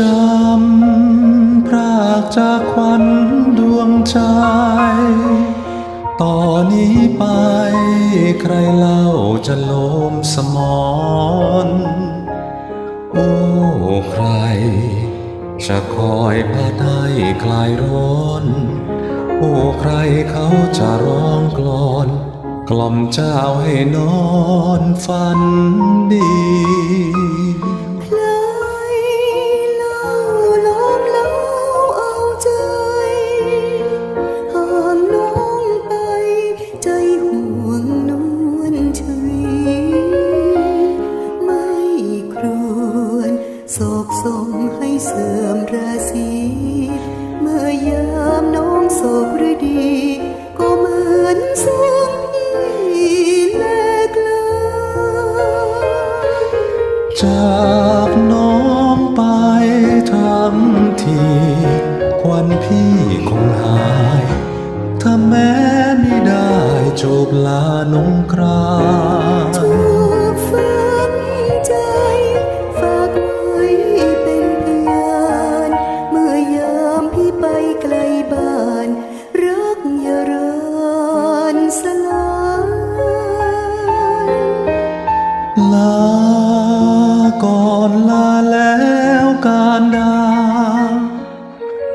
จำพรากจากควันดวงใจ ต่อนนี้ไปใครเล่าจะโลมสมอน โอ้ใคร จะคอยพาได้คลายร้อน โอ้ใครเขาจะร้องกลอน กล่อมเจ้าให้นอนฝันดี จากน้องไปทั้งทีควันพี่คงหาย ถ้าแม้ไม่ได้จบลานงครา ลาก่อนลาแล้วการดา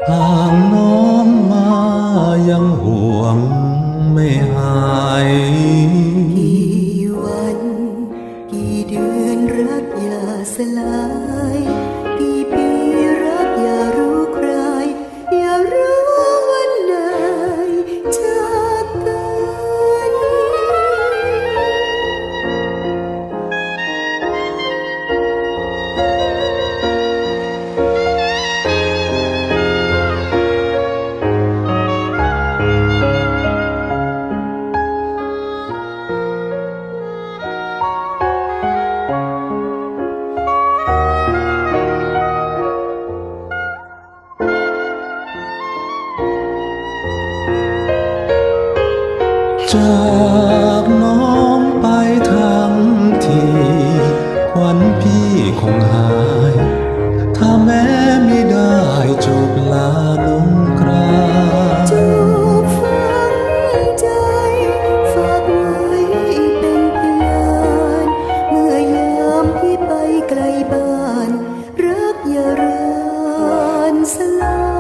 ห่างน้องมายังห่วงไม่หายกี่วัน กี่เดือนรักอย่าสลา จากน้องไปทั้งทีควันพี่คงหาย ถ้าแม้ไม่ได้จูบลาลงคราจูบฝังใจ ฝากไว้เป็นพยานเมื่อยามพี่ไปไกลบ้าน รักอย่าเรินสลาย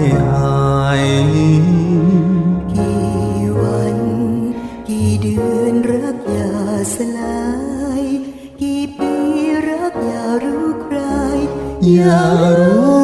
ไม่หายกี่วัน กี่เดือนรักอย่าสลาย กี่ปีรักอย่ารู้ใครอย่ารู้